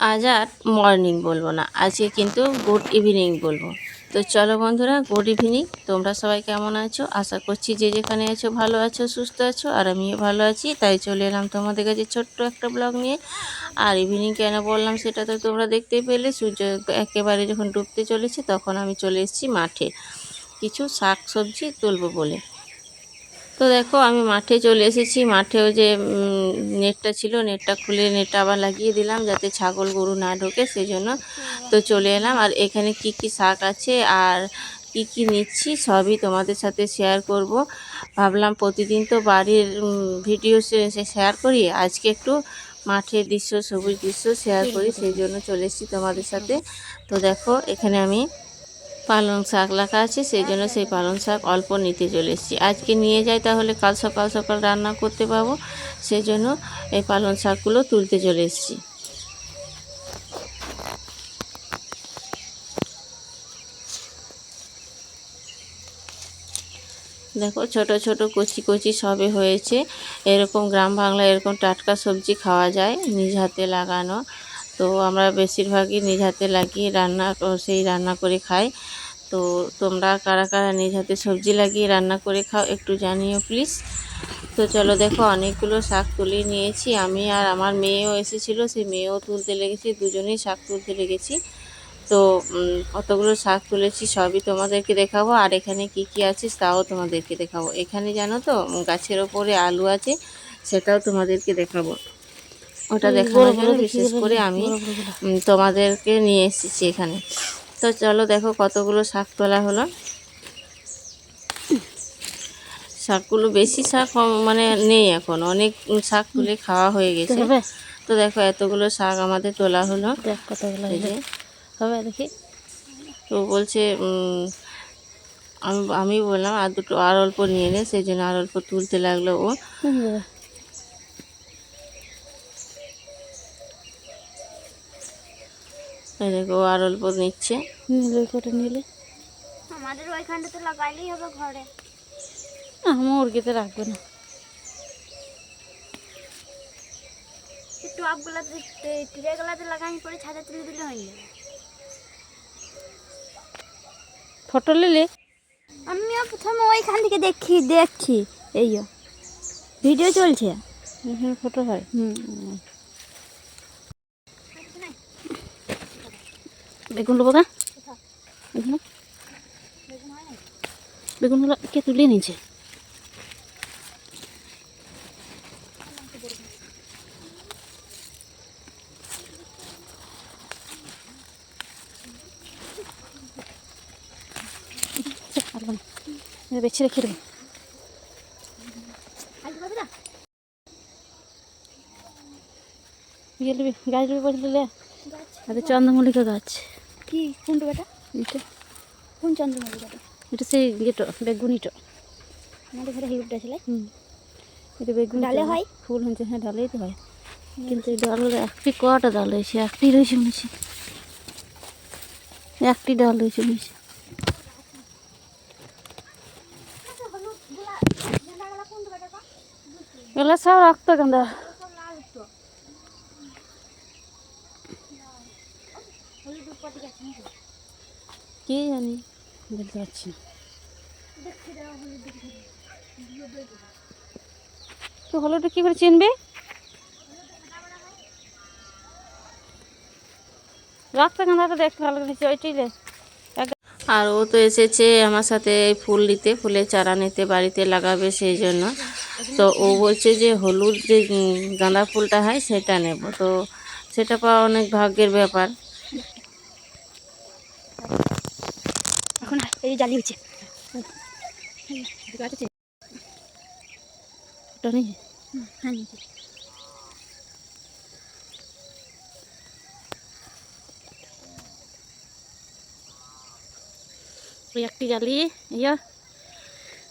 আজ আর মর্নিং বলব না, আজকে কিন্তু গুড ইভিনিং বলব। তো চলো বন্ধুরা গুড ইভিনিং তোমরা সবাই কেমন আছো? আশা করছি যে যেখানে আছো ভালো আছো, সুস্থ আছো, আর আমিও ভালো আছি। তাই চলে এলাম তোমাদের কাছে ছোট্ট একটা ব্লগ নিয়ে। আর ইভিনিং কেন বললাম সেটা তো তোমরা দেখতেই পেলে, সূর্য একেবারে যখন ডুবতে চলেছে তখন আমি চলে এসেছি মাঠে। কিছু শাক সবজি তুলবো বলে। তো দেখো, আমি মাঠে চলে এসেছি। মাঠেও যে নেটটা ছিল, নেটটা খুলে নেটটা আবার লাগিয়ে দিলাম যাতে ছাগল, গরু না ঢোকে সেই জন্য তো চলে এলাম। আর এখানে কি কি শাক আছে আর কি কি নিচ্ছি, সবই তোমাদের সাথে শেয়ার করব। ভাবলাম প্রতিদিন তো বাড়ির ভিডিও শেয়ার করি। আজকে একটু মাঠের দৃশ্য, সবুজ দৃশ্য শেয়ার করি সেই জন্য চলে এসেছি তোমাদের সাথে। তো দেখো, এখানে আমি পালং শাক রাখা আছে, সেই জন্য সেই পালং শাক অল্প নিতে চলে এসেছি। আজকে নিয়ে যাই তাহলে কাল সকাল সকাল রান্না করতে পাবো, সেই জন্য এই পালং শাকগুলো তুলতে চলে এসেছি। দেখো ছোট ছোট কচি কচি সবে হয়েছে, এরকম গ্রাম বাংলায় এরকম টাটকা সবজি খাওয়া যায় নিজ হাতে লাগানো। তো আমরা বেশিরভাগই নিজ হাতে লাগিয়ে রান্না, সেই রান্না করে খাই। তো তোমরা কারা কারা নিজ হাতে সবজি লাগিয়ে রান্না করে খাও একটু জানিও প্লিজ। তো চলো দেখো অনেকগুলো শাক তুলে নিয়েছি আমি আর আমার মেয়েও এসেছিল সেই মেয়েও তুলতে লেগেছি দুজনেই শাক তুলতে লেগেছি। তো উম, কতগুলো শাক তুলেছি সবই তোমাদেরকে দেখাবো আর এখানে কি কি আছে তাও তোমাদেরকে দেখাবো। এখানে জানো তো গাছের ওপরে আলু আছে সেটাও তোমাদেরকে দেখাবো। ওটা দেখানোর জন্য বিশেষ করে আমি তোমাদেরকে নিয়ে এসেছি এখানে। তো চলো দেখো কতগুলো শাক তোলা হলো। শাকগুলো বেশি শাক মানে নেই এখন। অনেক শাক তুলে খাওয়া হয়ে গেছে। তো দেখো এতগুলো শাক আমাদের তোলা হলো। কতগুলো হবে দেখি। তো বলছে আমি আমি বললাম আর দুটো আর অল্প নিয়ে নে সেই জন্য আর অল্প তুলতে লাগল ও। দেখো আর অল্প নিচ্ছে। নিলে করে নিলে। আমাদের ওইখানটাতে লাগাইলেই হবে ঘরে। আমার মুরগিতে রাখবে না। টপগুলোতে ট্রেগুলোতে ছাদে তুলে দিলে হয়ে যাবে। ফটো নিলে? আমিও প্রথমে ওইখান থেকে দেখি দেখছি এই ভিডিও চলছে। ফটো হয়? হুম। বেগুন নেব গা। এখানে বেগুনগুলো কে তুলে নিয়েছে বেছে রেখে দেবো। ইয়ে নেবে গাছ বললে আরে চন্দ্রমল্লিকা গাছ। কি কোনটা বেটা? এটা কোন চন্দ্রমল্লিকাটা এটা সেই ইয়েটো বেগুনিটো আমাদের ঘরে হিউটটা ছিল হুম এটা বেগুন ডালে হয়? ফুল হচ্ছে হ্যাঁ। ডালেই তো হয়। কিন্তু ডালের একটি কটা ডাল হয়েছে একটি রয়েছে মনেছি একটি ডাল রয়েছে মনেছি এগুলো সব রক্ত গাঁদা কি জানি বলতে পারছি না। তো হলুদটা কি করে চিনবে? রক্ত গাঁদাটা দেখতে ভালো করেছে ওইটাই আর ও তো এসেছে আমার সাথে ফুল নিতে, ফুলের চারা নিতে, বাড়িতে লাগাবে সেই জন্য। তো ও বলছে যে হলুদ যে গাঁদা ফুলটা হয় সেটা নেব। তো সেটা পাওয়া অনেক ভাগ্যের ব্যাপার। এই জালি হচ্ছে ওটা নেই? হ্যাঁ ওই একটি জালি ইয়া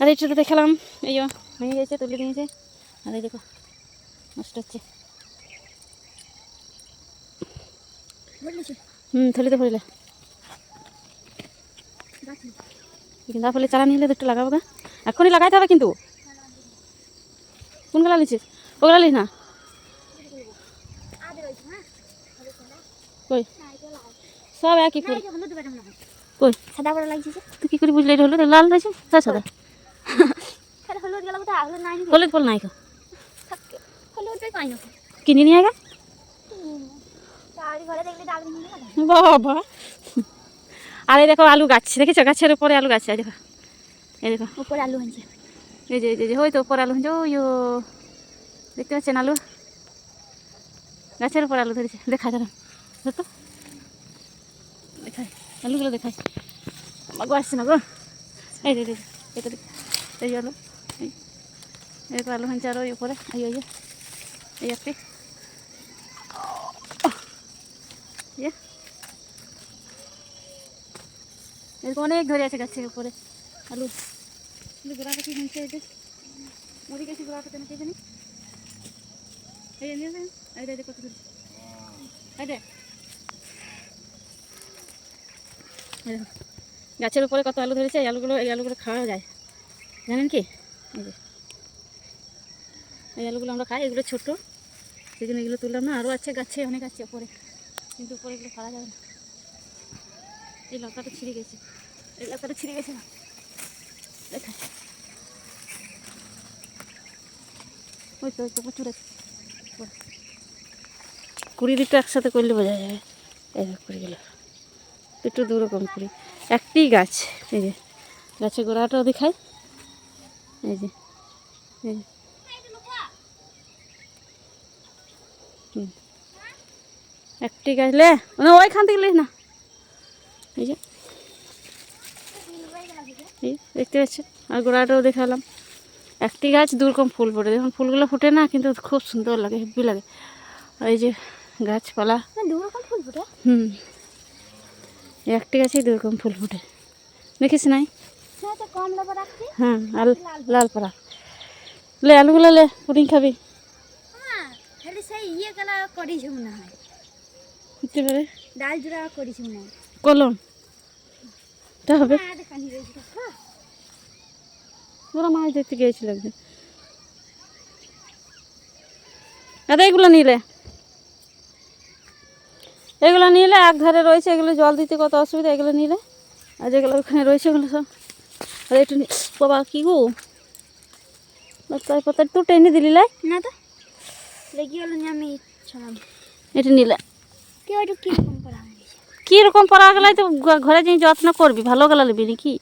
আর এইটা তো দেখালাম। এই ভেঙে গেছে তুলে নিয়েছে। আর এই দেখো নষ্ট হচ্ছে। হুম থলিতে ভরিলে গাঁদা ফুলের চারা তো একটু লাগাবো গা। এখনই লাগাইতে হবে কিন্তু। কোন গালা নিচ্ছিস ওগুলা নিস না? সব একই ফুল। কই? সাদা বড় লাগছে তুই কি করে বুঝলি? হলুদ, লাল রয়েছে? সাদা। হলুদ ফুল নাই কিনে নিয়ে গেল বাবা। আর এই দেখো আলু গাছ দেখেছ? গাছের উপরে আলু গাছ দেখো। এই দেখো। উপরে আলু হয়েছে। এই যে এই যে, এই যে ওই তো উপরে আলু হয়েছে ওই দেখতে পাচ্ছেন আলু? গাছের উপর আলু ধরেছে। দেখা যাবে তো। দেখাই আলুগুলো দেখাই আমার গো আসছে না গো। এই যে এটা দেখ। এই আলু। এই আলু হয়েছে আর ওই উপরে। এই ওই এই একটি। ইয়ে। এরকম অনেক ধরে আছে গাছের উপরে। আলু। কিন্তু গোড়াটা কি হয়েছে যে? মরে গেছে গোড়াটা কেন কে জানি? এই যান এই যে কত দূর। এই গাছের উপরে কত আলু ধরেছে, এই আলুগুলো এই আলুগুলো খাওয়া যায়। জানেন কি? এই আলুগুলো আমরা খাই, এগুলো ছোটো। সেই জন্য এগুলো তুললাম না। আরও আছে গাছে, অনেক আছে উপরে। কিন্তু উপরে এগুলো খাওয়া যাবে না। এই লতাটা ছিঁড়ে গেছে। এই লতাটা ছিঁড়ে গেছে না? দেখা। ওই তো প্রচুর আছে। কুড়ি দিকটা একসাথে করলে বোঝা যাবে এই দেখ, কুড়ি গেল। একটু দুরকম কুড়ি। একটি গাছ। এই যে গাছের গোড়াটাও দেখায় এই যে হুম। একটি গাছ লে ওইখান থেকে লে না। এই যে। এই দেখতে পাচ্ছেন আর গোড়াটাও দেখালাম। একটি গাছ দুরকম ফুল ফোটে। দেখুন ফুলগুলো ফোটে না কিন্তু খুব সুন্দর লাগে হেব্বি লাগে। এই যে গাছপালা। না ফুল ফুটে? হুম। একটি গাছেই দুরকম ফুল ফোটে। দেখিস নাই? হ্যাঁ হ্যাঁ আল লাল পাড়া। লে আলুগুলো লে পুডিং খাবি। হ্যাঁ সেই ইয়ে করিস মনে হয়। ডাল জোড়া করিস মনে হয়। কলম। তা হবে। ওরা মাছ দেখতে গিয়েছিল একদিন। দাদা এগুলো নিলে। এগুলো নিলে এক ধারে রয়েছে এগুলো জল দিতে কত অসুবিধা এগুলো নিলে। আর যেগুলো ওখানে রয়েছে ওগুলো সব আর একটু বাবা কি গো? পাতা একটু টেনে দিলি লাই। না তো লেগে গেল আমি এটা নিলে। কেউ একটু কীরকম করা হয়েছে কীরকম পরা গেলাই তো ঘরে যে যত্ন করবি? ভালো গেলা নিবি নাকি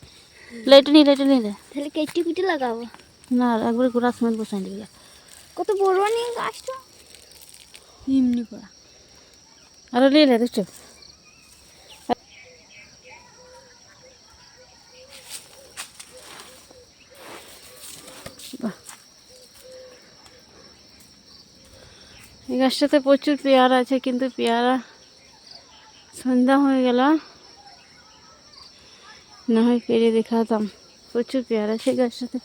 লেটে নিলে এটা নিলে তাহলে কেটে কুটে লাগাবো। না একবারে গোড়া সময় বসাই দিবি কত বড় নিয়ে গাছটা এমনি করা আর নিলে দেখছ? বাহ। এই গাছটাতে প্রচুর পেয়ারা আছে কিন্তু পেয়ারা সন্ধ্যা হয়ে গেল। না হয় পেরে দেখাতাম। প্রচুর পেয়ারা আছে গাছটাতে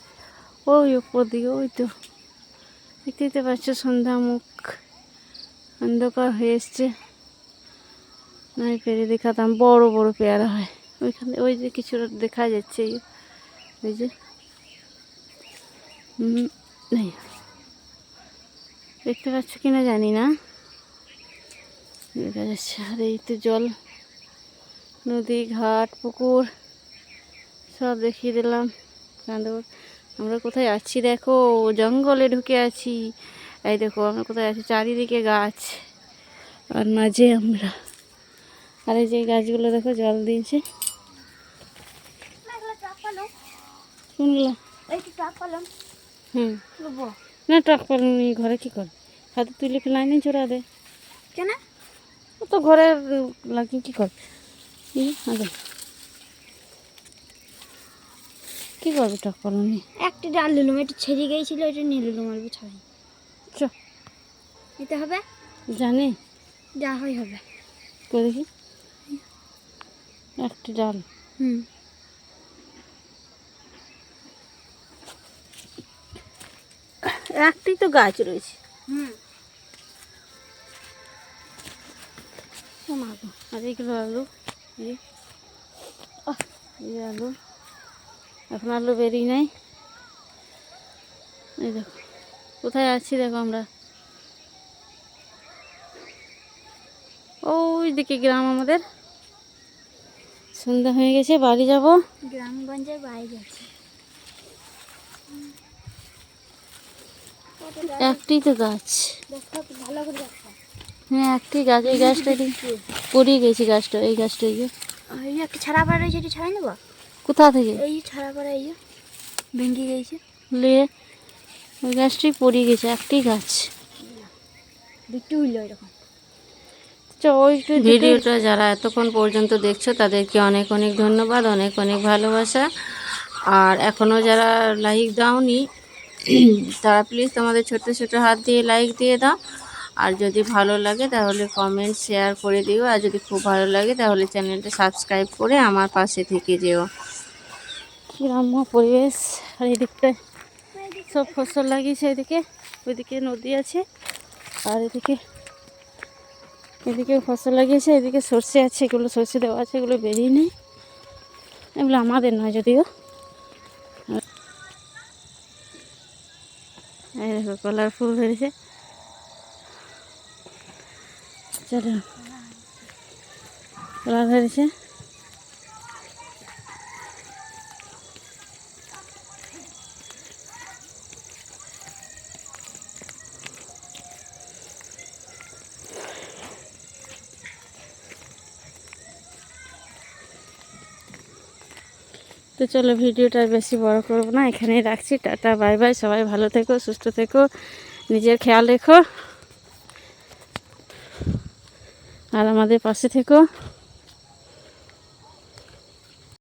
ওই ওপর দিকে, ওই তো। দেখতে পাচ্ছ সন্ধ্যা মুখ। অন্ধকার হয়ে এসছে। নয় পেরে দেখাতাম। বড় বড় পেয়ারা হয়। ওইখানে ওই যে কিছুটা দেখা যাচ্ছে। ওই যে। দেখতে পাচ্ছ কিনা জানি না। আর এই তো জল নদী ঘাট পুকুর সব দেখিয়ে দিলাম। কান্দর আমরা কোথায় আছি দেখো? জঙ্গলে ঢুকে আছি। এই দেখো আমরা কোথায় আছি? চারিদিকে গাছ আর মাঝে আমরা। আর এই যে গাছগুলো দেখো জল দিয়েছে। হুম। না ট্রাক পালন ঘরে কী করে? হাতে তুলে ফেলাই নিয়ে চড়া দে? কেন? তো ঘরে লাগিয়ে কী করে? আগে। কী করবে পালন নিয়ে একটা ডাল নিলাম এটা ছেড়ে গিয়েছিল এটা নিয়ে নিলাম অল্প ছাড়াই চ। নিতে হবে? জানে। যা হয় হবে। করে দেখি? একটি ডাল। হুম। একটি তো গাছ রয়েছে। হুম ও মা গো, আর এইগুলো আলু এই আলু। এখন আলু বেরিয়ে নাই। এই দেখো কোথায় আছি দেখো আমরা? ওই দিকে গ্রাম আমাদের। সন্ধ্যা হয়ে গেছে বাড়ি যাব। গ্রামগঞ্জের বাইরে আছে। একটি তো গাছ। ভালো করে হ্যাঁ একটি গাছ এই গাছটা পড়িয়ে গেছে গাছটা এই গাছটা এই যে। একটা ছাড়া পাড়া রয়েছে এটি নেব? কোথা থেকে? এই ছাড়া পাড়া এই ভেঙে গেছে। নিয়ে ওই গাছটি পড়িয়ে গেছে একটি গাছ। হইল এরকম। ভিডিওটা যারা এতক্ষণ পর্যন্ত দেখছ তাদেরকে অনেক অনেক ধন্যবাদ অনেক অনেক ভালোবাসা। আর এখনও যারা লাইক দাওনি তারা প্লিজ তোমাদের ছোট ছোট হাত দিয়ে লাইক দিয়ে দাও। আর যদি ভালো লাগে তাহলে কমেন্ট শেয়ার করে দিও। আর যদি খুব ভালো লাগে তাহলে চ্যানেলটা সাবস্ক্রাইব করে আমার পাশে থেকে যেও। গ্রাম্য পরিবেশ? আর এদিকটা সব ফসল লাগিয়েছে এদিকে। ওইদিকে নদী আছে। আর এদিকে এদিকে ফসল লাগিয়েছে। এদিকে সর্ষে আছে, এগুলো সর্ষে দেওয়া আছে, এগুলো বেরিয়ে নেই। এগুলো আমাদের নয় যদিও। আর- এই দেখো কলার ফুল ধরেছে চলো। ধরেছে তো চলো, ভিডিওটা বেশি বড় করব না। এখানেই রাখছি। টাটা, বাই বাই। সবাই ভালো থেকো, সুস্থ থেকো। নিজের খেয়াল রেখো। আর আমাদের পাশে থেকো।